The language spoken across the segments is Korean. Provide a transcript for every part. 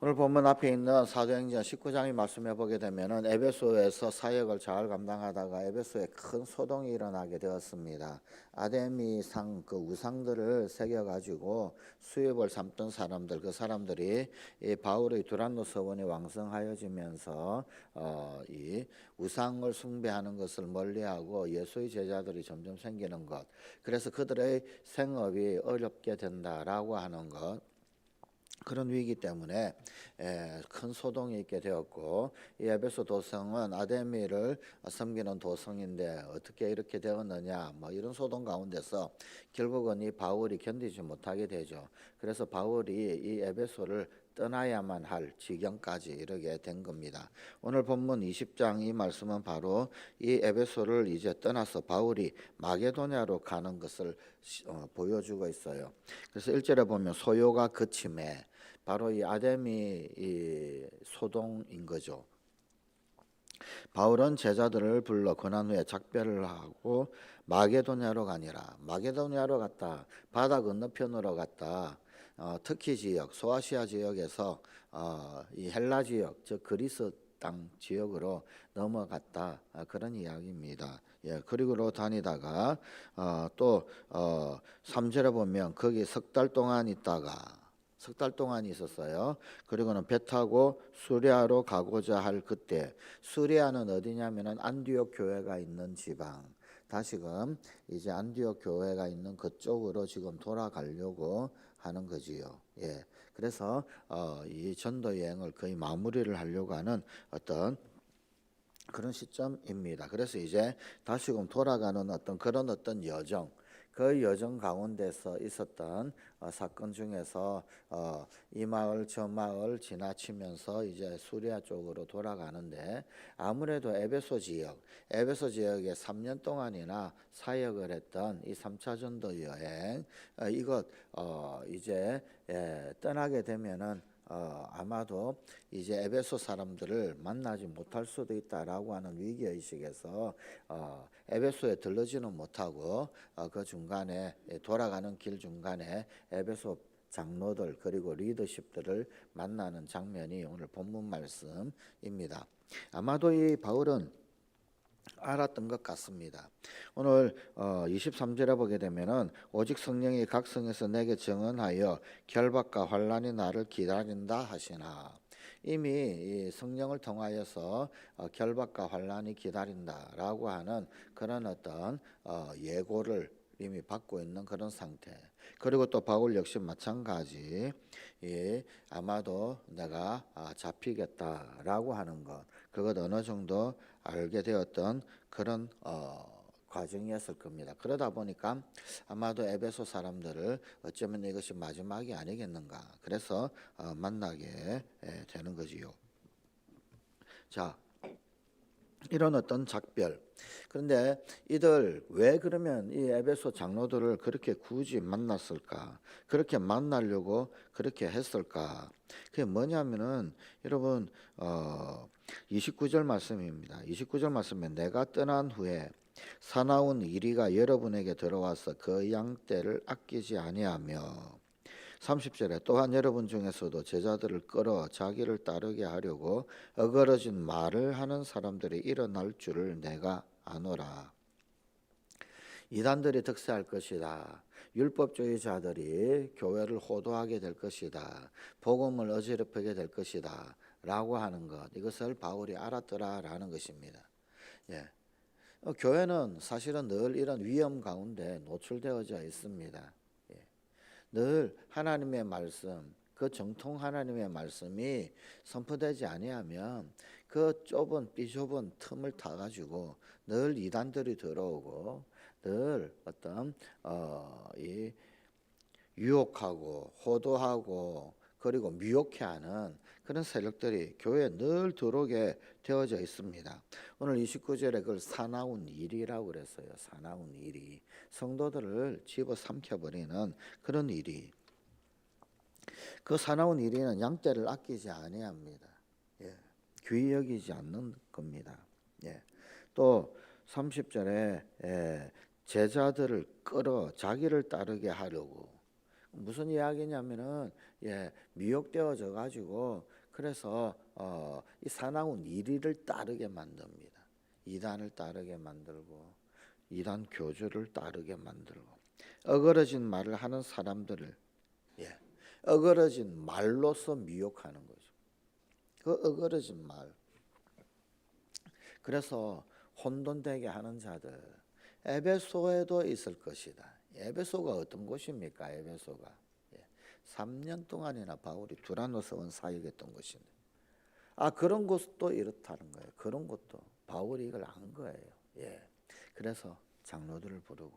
오늘 본문 앞에 있는 사도행전 19장의 말씀해 보게 되면은 에베소에서 사역을 잘 감당하다가 에베소에 큰 소동이 일어나게 되었습니다. 아데미상 그 우상들을 새겨 가지고 수입을 삼던 사람들 그 사람들이 이 바울의 두란노 서원이 왕성하여지면서 어, 이 우상을 숭배하는 것을 멀리하고 예수의 제자들이 점점 생기는 것 그래서 그들의 생업이 어렵게 된다라고 하는 것 그런 위기 때문에 에, 큰 소동이 있게 되었고 이 에베소 도성은 아데미를 섬기는 도성인데 어떻게 이렇게 되었느냐 뭐 이런 소동 가운데서 결국은 이 바울이 견디지 못하게 되죠. 그래서 바울이 이 에베소를 떠나야만 할 지경까지 이르게 된 겁니다. 오늘 본문 20장 이 말씀은 바로 이 에베소를 이제 떠나서 바울이 마게도냐로 가는 것을 시- 어, 보여주고 있어요. 그래서 1절에 보면 소요가 그침에 바로 이 아데미 이 소동인 거죠. 바울은 제자들을 불러 권한 후에 작별을 하고 마게도냐로 가니라. 마게도냐로 갔다. 바다 건너편으로 갔다. 어, 특히 지역 소아시아 지역에서 어, 이 헬라 지역 즉 그리스 땅 지역으로 넘어갔다 아, 그런 이야기입니다. 예, 그리고 다니다가 어, 또 어, 3절에 보면 거기 석 달 동안 있다가 석 달 동안 있었어요. 그리고는 배 타고 수리아로 가고자 할 그때 수리아는 어디냐면은 안디옥 교회가 있는 지방. 다시금 이제 안디옥 교회가 있는 그쪽으로 지금 돌아가려고 하는 거지요. 예. 그래서 어, 이 전도 여행을 거의 마무리를 하려고 하는 어떤 그런 시점입니다. 그래서 이제 다시금 돌아가는 어떤 그런 어떤 여정, 그 여정 가운데서 있었던 어, 사건 중에서 어, 이 마을 저 마을 지나치면서 이제 수리아 쪽으로 돌아가는데 아무래도 에베소 지역, 에베소 지역에 3년 동안이나 사역을 했던 이 3차 전도 여행 어, 이것 어, 이제 예, 떠나게 되면은 어, 아마도 이제 에베소 사람들을 만나지 못할 수도 있다라고 하는 위기 의식에서 어, 에베소에 들르지는 못하고 어, 그 중간에 예, 돌아가는 길 중간에 에베소 장로들 그리고 리더십들을 만나는 장면이 오늘 본문 말씀입니다. 아마도 이 바울은 알았던 것 같습니다. 오늘 어, 23절에 보게 되면은 오직 성령이 각 성에서 내게 증언하여 결박과 환란이 나를 기다린다 하시나 이미 이 성령을 통하여서 어, 결박과 환란이 기다린다라고 하는 그런 어떤 어, 예고를 이미 받고 있는 그런 상태. 그리고 또 바울 역시 마찬가지. 예, 아마도 내가 아, 잡히겠다라고 하는 것. 그것 어느 정도 알게 되었던 그런 어, 과정이었을 겁니다. 그러다 보니까 아마도 에베소 사람들을 어쩌면 이것이 마지막이 아니겠는가. 그래서 어, 만나게 예, 되는 거지요. 자, 이런 어떤 작별. 그런데 이들 왜 그러면 이 에베소 장로들을 그렇게 굳이 만났을까? 그렇게 만나려고 그렇게 했을까? 그게 뭐냐면은 여러분 어 29절 말씀입니다. 29절 말씀에 내가 떠난 후에 사나운 이리가 여러분에게 들어와서 그 양떼를 아끼지 아니하며 30절에 또한 여러분 중에서도 제자들을 끌어 자기를 따르게 하려고 어그러진 말을 하는 사람들이 일어날 줄을 내가 아노라. 이단들이 득세할 것이다. 율법주의자들이 교회를 호도하게 될 것이다. 복음을 어지럽히게 될 것이다. 라고 하는 것. 이것을 바울이 알았더라라는 것입니다. 예. 어, 교회는 사실은 늘 이런 위험 가운데 노출되어져 있습니다. 예. 늘 하나님의 말씀, 그 정통 하나님의 말씀이 선포되지 아니하면 그 좁은 삐좁은 틈을 타 가지고 늘 이단들이 들어오고 늘 어떤 어 이 유혹하고 호도하고 그리고 미혹해하는 그런 세력들이 교회에 늘 들어오게 되어져 있습니다. 오늘 29절에 그걸 사나운 일이라고 그랬어요. 사나운 일이 성도들을 집어삼켜 버리는 그런 일이 그 사나운 일이는 양떼를 아끼지 아니합니다. 예. 귀히 여기지 않는 겁니다. 예. 또 30절에 예. 제자들을 끌어 자기를 따르게 하려고 무슨 이야기냐면은 예 미혹되어져 가지고 그래서 어, 이 사나운 이리를 따르게 만듭니다. 이단을 따르게 만들고 이단 교주를 따르게 만들고 어그러진 말을 하는 사람들을 예 어그러진 말로서 미혹하는 거죠. 그 어그러진 말. 그래서 혼돈되게 하는 자들 에베소에도 있을 것이다. 에베소가 어떤 곳입니까? 에베소가 예. 3년 동안이나 바울이 두라노스 온 사역했던 곳인데 아 그런 곳도 이렇다는 거예요. 그런 것도 바울이 이걸 안 거예요. 예. 그래서 장로들을 부르고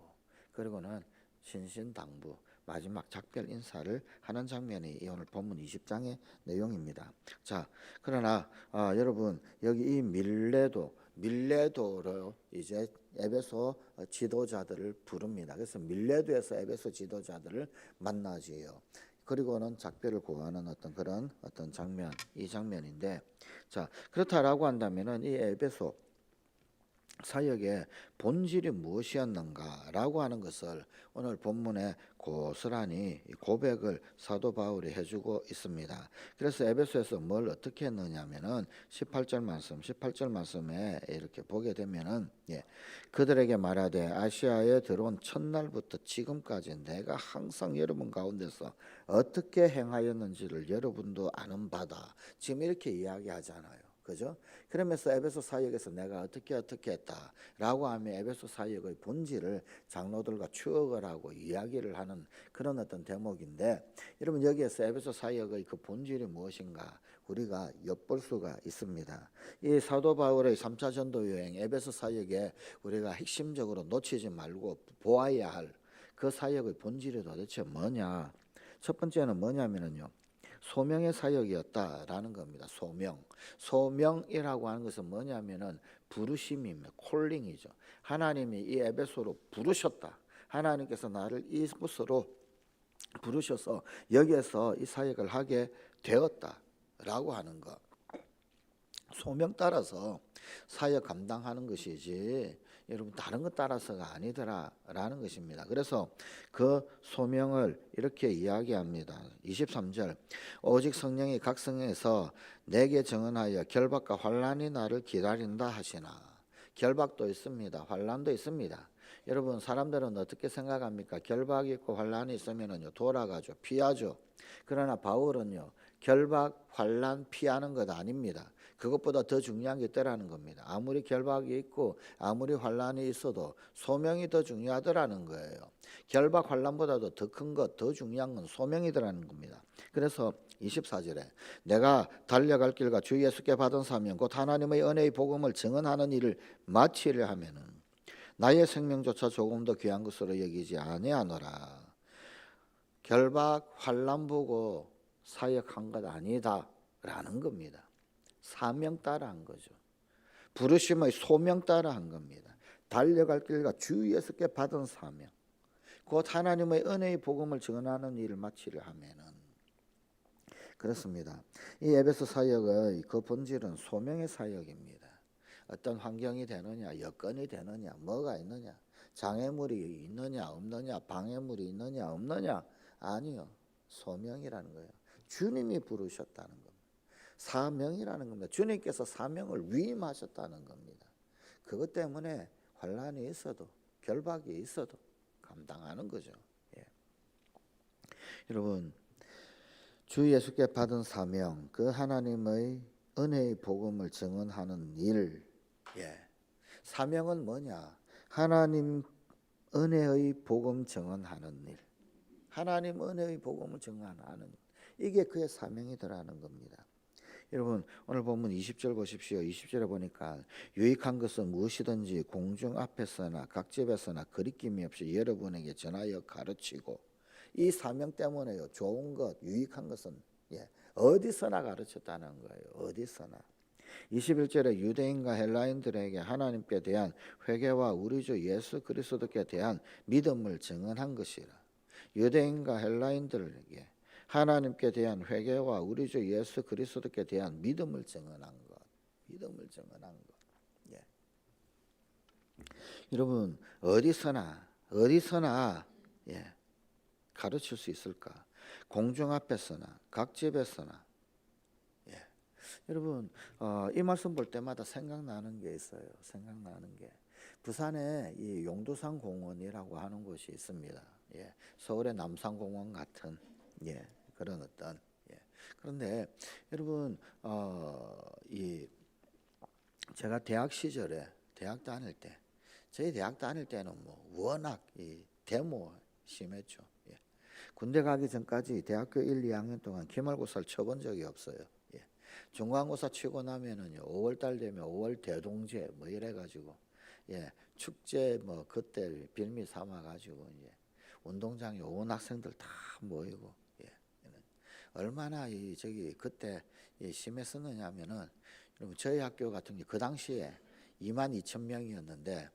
그리고는 신신당부 마지막 작별 인사를 하는 장면이 이 오늘 본문 20장의 내용입니다. 자, 그러나 아, 여러분 여기 이 밀레도 밀레도로 이제 에베소 지도자들을 부릅니다. 그래서 밀레도에서 에베소 지도자들을 만나지요. 그리고는 작별을 고하는 어떤 그런 어떤 장면, 이 장면인데, 자 그렇다라고 한다면은 이 에베소 사역의 본질이 무엇이었는가라고 하는 것을 오늘 본문에 고스란히 고백을 사도 바울이 해주고 있습니다. 그래서 에베소에서 뭘 어떻게 했느냐면은 18절 말씀, 18절 말씀에 이렇게 보게 되면은 예, 그들에게 말하되 아시아에 들어온 첫날부터 지금까지 내가 항상 여러분 가운데서 어떻게 행하였는지를 여러분도 아는 바다. 지금 이렇게 이야기하잖아요. 그죠? 그러면서 에베소 사역에서 내가 어떻게 어떻게 했다라고 하면 에베소 사역의 본질을 장로들과 추억을 하고 이야기를 하는 그런 어떤 대목인데 여러분 여기에서 에베소 사역의 그 본질이 무엇인가 우리가 엿볼 수가 있습니다. 이 사도 바울의 3차 전도 여행 에베소 사역에 우리가 핵심적으로 놓치지 말고 보아야 할 그 사역의 본질이 도대체 뭐냐? 첫 번째는 뭐냐면은요. 소명의 사역이었다라는 겁니다. 소명. 소명이라고 하는 것은 뭐냐면은 부르심입니다. 콜링이죠. 하나님이 이 에베소로 부르셨다. 하나님께서 나를 이곳으로 부르셔서 여기에서 이 사역을 하게 되었다라고 하는 것. 소명 따라서 사역 감당하는 것이지 여러분 다른 것 따라서가 아니더라라는 것입니다. 그래서 그 소명을 이렇게 이야기합니다. 23절 오직 성령이 각 성에서 내게 정언하여 결박과 환란이 나를 기다린다 하시나 결박도 있습니다. 환란도 있습니다. 여러분 사람들은 어떻게 생각합니까? 결박이 있고 환란이 있으면은요 돌아가죠, 피하죠. 그러나 바울은요 결박, 환란 피하는 것 아닙니다. 그것보다 더 중요한 게 있다라는 겁니다. 아무리 결박이 있고 아무리 환란이 있어도 소명이 더 중요하더라는 거예요. 결박 환란보다도 더 큰 것, 더 중요한 건 소명이더라는 겁니다. 그래서 24절에 내가 달려갈 길과 주 예수께 받은 사명 곧 하나님의 은혜의 복음을 증언하는 일을 마치려 하면은 나의 생명조차 조금 더 귀한 것으로 여기지 아니하노라. 결박 환란 보고 사역한 것 아니다라는 겁니다. 사명 따라 한 거죠. 부르심의 소명 따라 한 겁니다. 달려갈 길과 주 예수께 받은 사명. 곧 하나님의 은혜의 복음을 전하는 일을 마치려 하면은 그렇습니다. 이 에베소 사역의 그 본질은 소명의 사역입니다. 어떤 환경이 되느냐, 여건이 되느냐, 뭐가 있느냐, 장애물이 있느냐, 없느냐, 방해물이 있느냐, 없느냐, 아니요. 소명이라는 거예요. 주님이 부르셨다는 겁니다. 사명이라는 겁니다. 주님께서 사명을 위임하셨다는 겁니다. 그것 때문에 환란이 있어도 결박이 있어도 감당하는 거죠. 예. 여러분 주 예수께 받은 사명, 그 하나님의 은혜의 복음을 증언하는 일, 예. 사명은 뭐냐? 하나님 은혜의 복음 증언하는 일, 하나님 은혜의 복음을 증언하는 일. 이게 그의 사명이더라는 겁니다. 여러분 오늘 본문 20절 보십시오. 20절에 보니까 유익한 것은 무엇이든지 공중 앞에서나 각 집에서나 거리낌이 없이 여러분에게 전하여 가르치고 이 사명 때문에요. 좋은 것, 유익한 것은 예, 어디서나 가르쳤다는 거예요. 어디서나. 21절에 유대인과 헬라인들에게 하나님께 대한 회개와 우리 주 예수 그리스도께 대한 믿음을 증언한 것이라. 유대인과 헬라인들에게 하나님께 대한 회개와 우리 주 예수 그리스도께 대한 믿음을 증언한 것. 믿음을 증언한 것. 예. 여러분 어디서나 어디서나 예. 가르칠 수 있을까? 공중 앞에서나 각 집에서나 예. 여러분 어, 이 말씀 볼 때마다 생각나는 게 있어요. 생각나는 게 부산에 이 용두산 공원이라고 하는 곳이 있습니다. 예. 서울의 남산공원 같은 예. 그런 어떤 예. 그런데 여러분 어, 이 제가 대학 시절에 대학 다닐 때 저희 대학 다닐 때는 뭐 워낙 이 데모 심했죠. 예. 군대 가기 전까지 대학교 1, 2학년 동안 기말고사를 쳐본 적이 없어요. 예. 중간고사 치고 나면은요 5월 달 되면 5월 대동제 뭐 이래 가지고 예 축제 뭐 그때 빌미 삼아 가지고 이제 운동장에 온 학생들 다 모이고 예 얼마나 이 저기 그때 이 심했었느냐면은 여러분 저희 학교 같은 게 그 당시에 2만 2천 명이었는데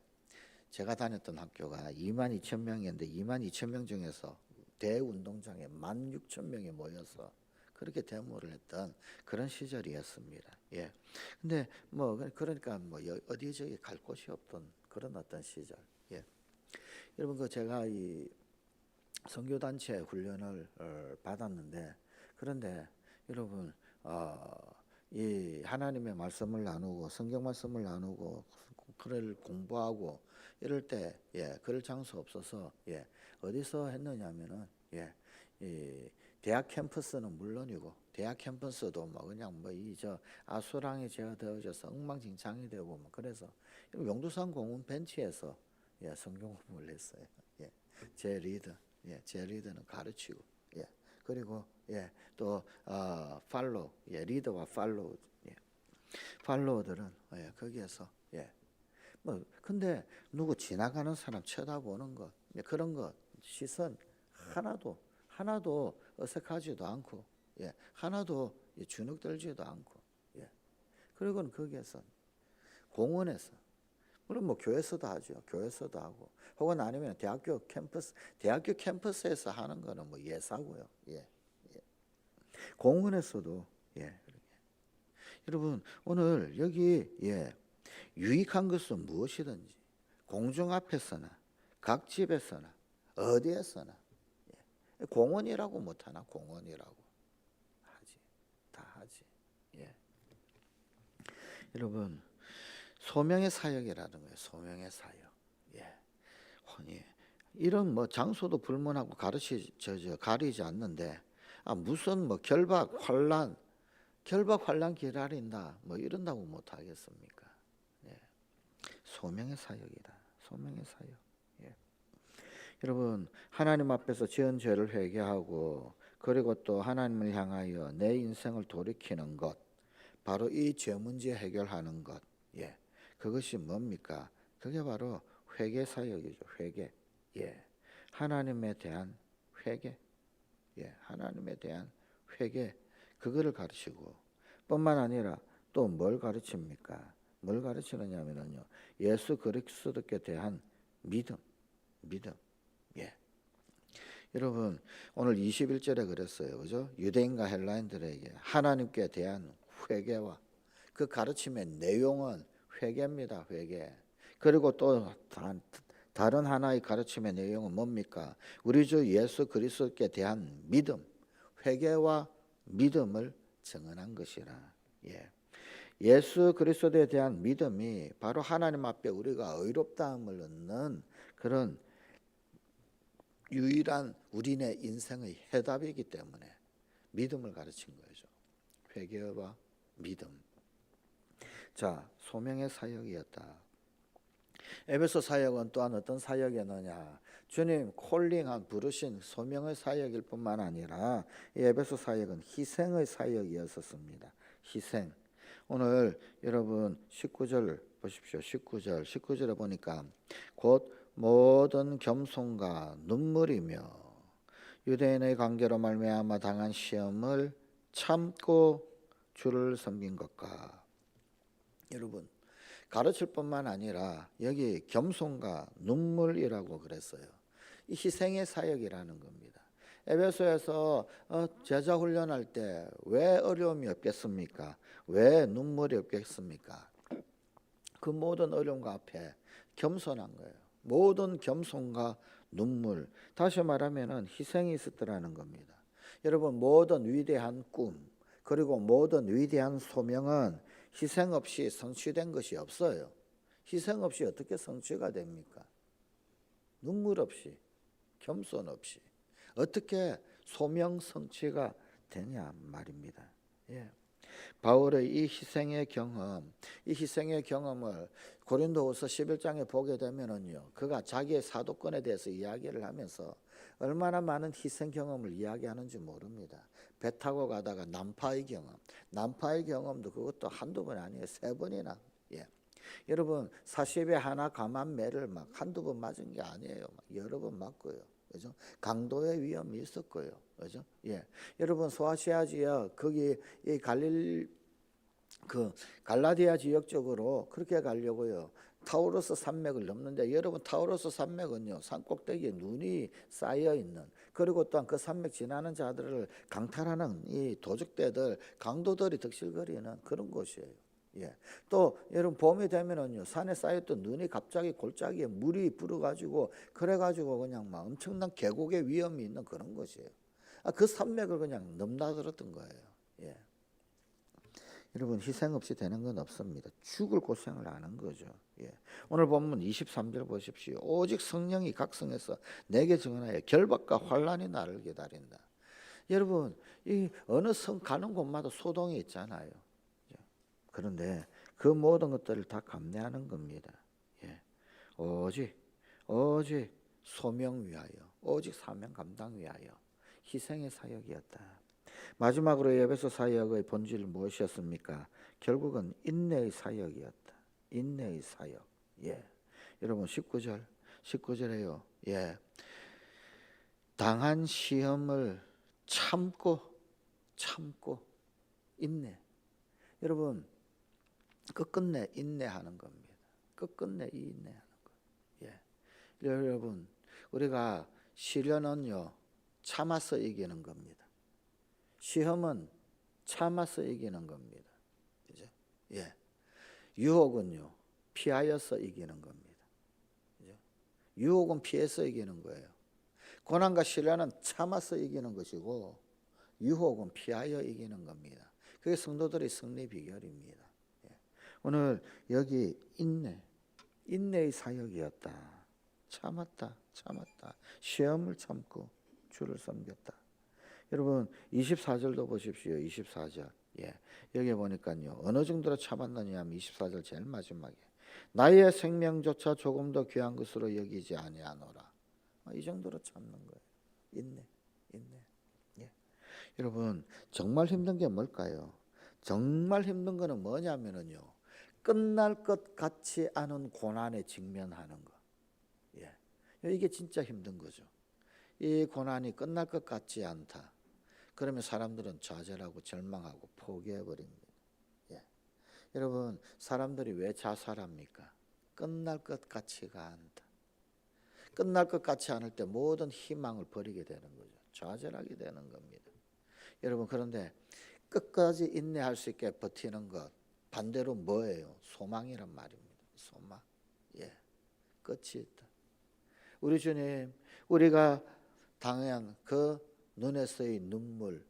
제가 다녔던 학교가 2만 2천 명이었는데 2만 2천 명 중에서 대운동장에 1만 6천 명이 모여서 그렇게 데모를 했던 그런 시절이었습니다. 예. 근데 뭐 그- 그러니까 뭐 여- 어디 저기 갈 곳이 없던 그런 어떤 시절. 예. 여러분 그 제가 이 선교 단체 훈련을 어, 받았는데 그런데 여러분 어, 이 하나님의 말씀을 나누고 성경 말씀을 나누고 글을 공부하고 이럴 때 예, 그럴 장소 없어서 예, 어디서 했느냐면은 예, 이 대학 캠퍼스는 물론이고 대학 캠퍼스도 뭐 그냥 뭐 이 저 아수랑이 제어되어져서 엉망진창이 되고 뭐 그래서 용두산 공원 벤치에서 예, 성경 공부를 했어요. 예, 제 리더, 예, 제 리더는 가르치고, 예, 그리고 예, 또 어, 팔로, 예, 리더와 팔로, 예, 팔로우들은 예, 거기에서 예, 뭐 근데 누구 지나가는 사람 쳐다보는 것, 예, 그런 것 시선 하나도 하나도 어색하지도 않고, 예, 하나도 예, 주눅 들지도 않고, 예, 그리고는 거기에서 공원에서 물론 뭐 교회에서도 하죠. 교회에서도 하고 혹은 아니면 대학교 캠퍼스 대학교 캠퍼스에서 하는 거는 뭐 예사고요. 예. 예. 공원에서도 예. 여러분 오늘 여기 예. 유익한 것은 무엇이든지 공중 앞에서나 각 집에서나 어디에서나 예. 공원이라고 못 하나 공원이라고 하지 다 하지 예. 여러분 소명의 사역이라는 거예요. 소명의 사역. 예. 예. 이런 뭐 장소도 불문하고 가르치 저, 저 가리지 않는데 아 무슨 뭐 결박 환란 결박 환란 기다린다 뭐 이런다고 못 하겠습니까? 예. 소명의 사역이다. 소명의 사역. 예. 여러분 하나님 앞에서 지은 죄를 회개하고 그리고 또 하나님을 향하여 내 인생을 돌이키는 것 바로 이 죄 문제 해결하는 것. 예. 그것이 뭡니까? 그게 바로 회개 사역이죠. 회개. 예. 하나님에 대한 회개. 예. 하나님에 대한 회개. 그거를 가르치고 뿐만 아니라 또 뭘 가르칩니까? 뭘 가르치느냐면요. 예수 그리스도께 대한 믿음. 믿음. 예. 여러분 오늘 21절에 그랬어요. 그죠? 유대인과 헬라인들에게 하나님께 대한 회개와 그 가르침의 내용은 회개입니다. 회개. 그리고 또 다- 다른 하나의 가르침의 내용은 뭡니까? 우리 주 예수 그리스도께 대한 믿음, 회개와 믿음을 증언한 것이라. 예. 예수 그리스도에 대한 믿음이 바로 하나님 앞에 우리가 의롭다함을 얻는 그런 유일한 우리네 인생의 해답이기 때문에 믿음을 가르친 거죠. 회개와 믿음. 자, 소명의 사역이었다. 에베소 사역은 또한 어떤 사역이었느냐? 주님 콜링한 부르신 소명의 사역일 뿐만 아니라 이 에베소 사역은 희생의 사역이었었습니다. 희생. 오늘 여러분 19절 보십시오. 19절. 19절에 보니까 곧 모든 겸손과 눈물이며 유대인의 관계로 말미암아 당한 시험을 참고 주를 섬긴 것과 여러분 가르칠 뿐만 아니라 여기 겸손과 눈물이라고 그랬어요. 이 희생의 사역이라는 겁니다. 에베소에서 어, 제자 훈련할 때 왜 어려움이 없겠습니까? 왜 눈물이 없겠습니까? 그 모든 어려움과 앞에 겸손한 거예요. 모든 겸손과 눈물. 다시 말하면은 희생이 있었더라는 겁니다. 여러분 모든 위대한 꿈 그리고 모든 위대한 소명은 희생 없이 성취된 것이 없어요. 희생 없이 어떻게 성취가 됩니까? 눈물 없이 겸손 없이 어떻게 소명 성취가 되냐 말입니다. 예. 바울의 이 희생의 경험, 이 희생의 경험을 고린도후서 11장에 보게 되면은요. 그가 자기의 사도권에 대해서 이야기를 하면서 얼마나 많은 희생 경험을 이야기하는지 모릅니다. 배 타고 가다가 난파의 경험, 난파의 경험도 그것도 한두 번 아니에요. 세 번이나. 예. 여러분 40에 하나 감한 매를 막 한두 번 맞은 게 아니에요. 막 여러 번 맞고요. 그죠? 강도의 위험이 있었고요. 그죠? 예. 여러분 소아시아 지역 거기 이 갈릴 그 갈라디아 지역 쪽으로 그렇게 가려고요. 타우로스 산맥을 넘는데 여러분 타우로스 산맥은요 산 꼭대기에 눈이 쌓여 있는 그리고 또한 그 산맥 지나는 자들을 강탈하는 이 도적대들 강도들이 득실거리는 그런 곳이에요. 예. 또 여러분 봄이 되면은요 산에 쌓였던 눈이 갑자기 골짜기에 물이 불어가지고 그래가지고 그냥 막 엄청난 계곡의 위험이 있는 그런 곳이에요. 아, 그 산맥을 그냥 넘나들었던 거예요. 예. 여러분 희생 없이 되는 건 없습니다. 죽을 고생을 하는 거죠. 예. 오늘 본문 23절 보십시오. 오직 성령이 각성해서 내게 증언하여 결박과 환란이 나를 기다린다. 여러분 이 어느 성 가는 곳마다 소동이 있잖아요. 예. 그런데 그 모든 것들을 다 감내하는 겁니다. 예. 오직 오직 소명 위하여 오직 사명 감당 위하여 희생의 사역이었다. 마지막으로 에베소 사역의 본질 무엇이었습니까? 결국은 인내의 사역이었다. 인내의 사역. 예. 여러분 19절 19절에요. 예. 당한 시험을 참고 참고 인내. 여러분 끝끝내 인내하는 겁니다. 끝끝내 이 인내하는 것. 예. 여러분 우리가 시련은요 참아서 이기는 겁니다. 시험은 참아서 이기는 겁니다. 그죠? 예. 유혹은요, 피하여서 이기는 겁니다. 그죠? 유혹은 피해서 이기는 거예요. 고난과 시련은 참아서 이기는 것이고, 유혹은 피하여 이기는 겁니다. 그게 성도들의 승리 비결입니다. 예. 오늘 여기 인내, 인내의 사역이었다. 참았다, 참았다. 시험을 참고 주를 섬겼다. 여러분 24절도 보십시오. 24절. 예. 여기 보니까요. 어느 정도로 참았느냐 하면 24절 제일 마지막에 나의 생명조차 조금 더 귀한 것으로 여기지 아니하노라. 어, 이 정도로 참는 거예요. 인내. 인내. 예. 여러분 정말 힘든 게 뭘까요? 정말 힘든 거는 뭐냐면은요. 끝날 것 같지 않은 고난에 직면하는 거. 예. 이게 진짜 힘든 거죠. 이 고난이 끝날 것 같지 않다. 그러면 사람들은 좌절하고 절망하고 포기해 버립니다. 예. 여러분, 사람들이 왜 자살합니까? 끝날 것 같지가 않다. 끝날 것 같지 않을 때 모든 희망을 버리게 되는 거죠. 좌절하게 되는 겁니다. 여러분, 그런데 끝까지 인내할 수 있게 버티는 것 반대로 뭐예요? 소망이란 말입니다. 소망. 예. 끝이 있다. 우리 주님, 우리가 당한 그 눈에서의 눈물,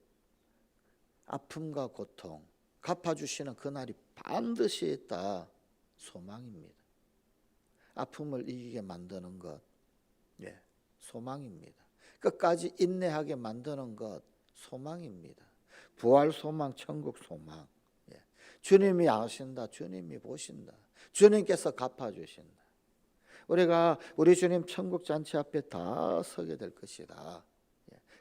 아픔과 고통 갚아주시는 그날이 반드시 있다. 소망입니다. 아픔을 이기게 만드는 것, 예, 소망입니다. 끝까지 인내하게 만드는 것, 소망입니다. 부활 소망, 천국 소망. 예. 주님이 아신다. 주님이 보신다. 주님께서 갚아주신다. 우리가 우리 주님 천국 잔치 앞에 다 서게 될 것이다.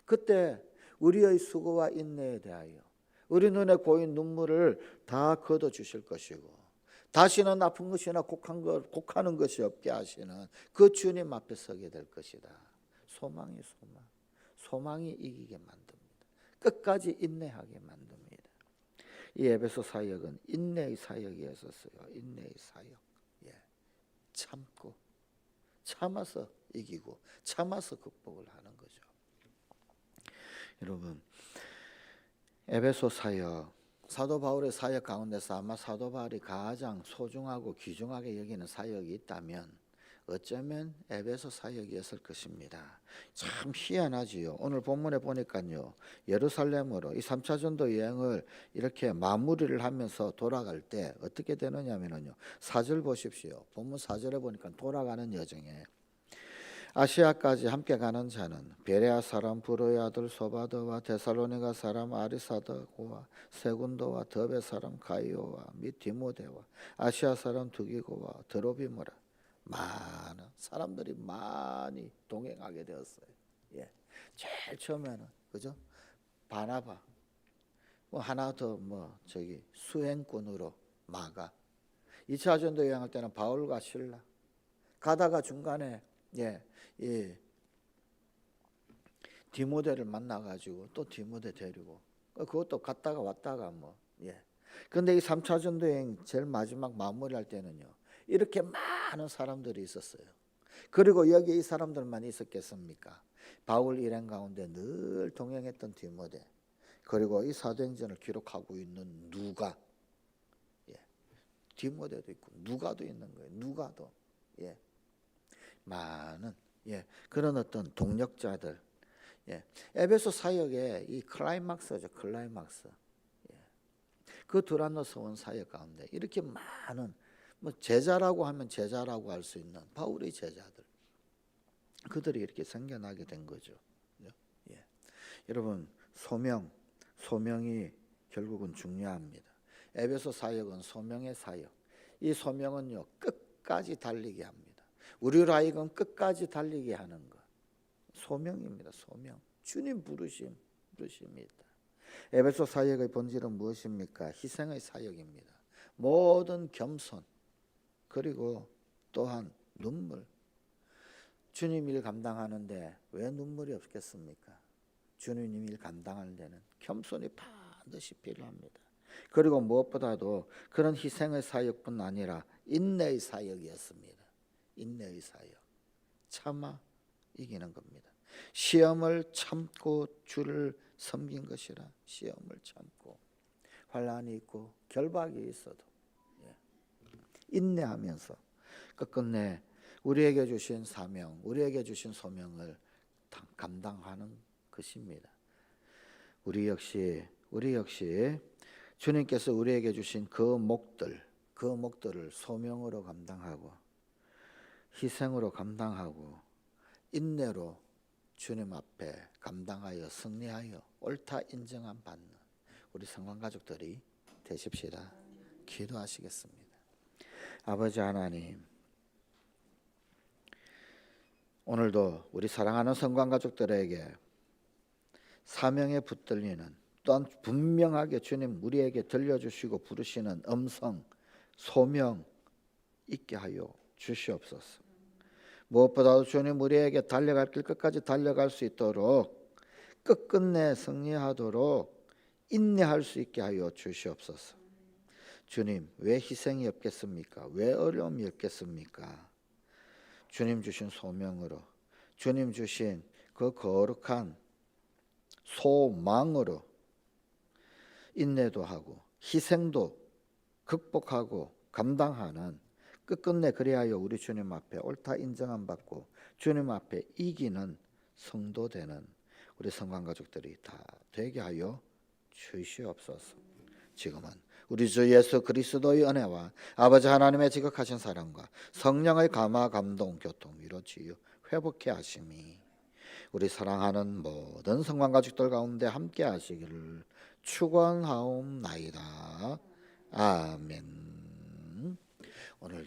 예. 그때 우리의 수고와 인내에 대하여 우리 눈에 고인 눈물을 다 걷어 주실 것이고 다시는 아픈 것이나 곡한 것, 곡하는 것이 없게 하시는 그 주님 앞에 서게 될 것이다. 소망이 소망. 소망이 이기게 만듭니다. 끝까지 인내하게 만듭니다. 이 에베소 사역은 인내의 사역이었었어요. 인내의 사역. 예. 참고 참아서 이기고 참아서 극복을 하는 거죠. 여러분 에베소 사역 사도 바울의 사역 가운데서 아마 사도 바울이 가장 소중하고 귀중하게 여기는 사역이 있다면 어쩌면 에베소 사역이었을 것입니다. 참 희한하지요. 오늘 본문에 보니까요. 예루살렘으로 이 3차 전도 여행을 이렇게 마무리를 하면서 돌아갈 때 어떻게 되느냐면요. 사절 보십시오. 본문 사절에 보니까 돌아가는 여정에 아시아까지 함께 가는 자는 베레아 사람 브로의 아들 소바더와 데살로니가 사람 아리사더고와 세군도와 더베 사람 가이오와 및 디모데와 아시아 사람 두기고와 드로비모라. 많은 사람들이 많이 동행하게 되었어요. 예, 제일 처음에는 그죠? 바나바. 뭐 하나 더 뭐 저기 수행꾼으로 마가. 2차 전도 여행할 때는 바울과 신라. 가다가 중간에 예, 예. 디모데를 만나 가지고 또 디모데 데리고 어, 그것도 갔다가 왔다가 뭐 예. 근데 이 3차 전도 여행 제일 마지막 마무리할 때는요. 이렇게 많은 사람들이 있었어요. 그리고 여기 이 사람들만 있었겠습니까? 바울 일행 가운데 늘 동행했던 디모데 그리고 이 사도행전을 기록하고 있는 누가 예. 디모데도 있고 누가도 있는 거예요. 누가도 예. 많은 예, 그런 어떤 동력자들 예, 에베소 사역의 이 클라이막스죠 클라이막스. 예, 그 두란노스 온 사역 가운데 이렇게 많은 뭐 제자라고 하면 제자라고 할 수 있는 바울의 제자들. 그들이 이렇게 생겨나게 된 거죠. 예. 여러분 소명 소명이 결국은 중요합니다. 에베소 사역은 소명의 사역. 이 소명은요 끝까지 달리게 합니다 우리로 하여금 끝까지 달리게 하는 것. 소명입니다. 소명. 주님 부르심, 부르심이다. 에베소 사역의 본질은 무엇입니까? 희생의 사역입니다. 모든 겸손 그리고 또한 눈물. 주님 일 감당하는데 왜 눈물이 없겠습니까? 주님 일 감당할 때는 겸손이 반드시 필요합니다. 그리고 무엇보다도 그런 희생의 사역뿐 아니라 인내의 사역이었습니다. 인내 의 사역. 참아 이기는 겁니다. 시험을 참고 주를 섬긴 것이라 시험을 참고 환란이 있고 결박이 있어도 예. 인내하면서 끝끝내 우리에게 주신 사명, 우리에게 주신 소명을 감당하는 것입니다. 우리 역시 우리 역시 주님께서 우리에게 주신 그 목들, 그 목들을 소명으로 감당하고 희생으로 감당하고 인내로 주님 앞에 감당하여 승리하여 옳다 인정함 받는 우리 성관 가족들이 되십시다. 기도하시겠습니다. 아버지 하나님, 오늘도 우리 사랑하는 성관 가족들에게 사명에 붙들리는 또한 분명하게 주님 우리에게 들려주시고 부르시는 음성 소명 있게 하여 주시옵소서. 무엇보다도 주님 우리에게 달려갈 길 끝까지 달려갈 수 있도록 끝끝내 승리하도록 인내할 수 있게 하여 주시옵소서. 주님, 왜 희생이 없겠습니까? 왜 어려움이 없겠습니까? 주님 주신 소명으로, 주님 주신 그 거룩한 소망으로 인내도 하고 희생도 극복하고 감당하는 끝끝내 그리하여 우리 주님 앞에 옳다 인정함 받고 주님 앞에 이기는 성도 되는 우리 성관 가족들이 다 되게 하여 주시옵소서. 지금은 우리 주 예수 그리스도의 은혜와 아버지 하나님의 지극하신 사랑과 성령의 감화 감동 교통 위로 치유 회복해 하심이 우리 사랑하는 모든 성관 가족들 가운데 함께 하시기를 축원하옵나이다. 아멘. 오늘도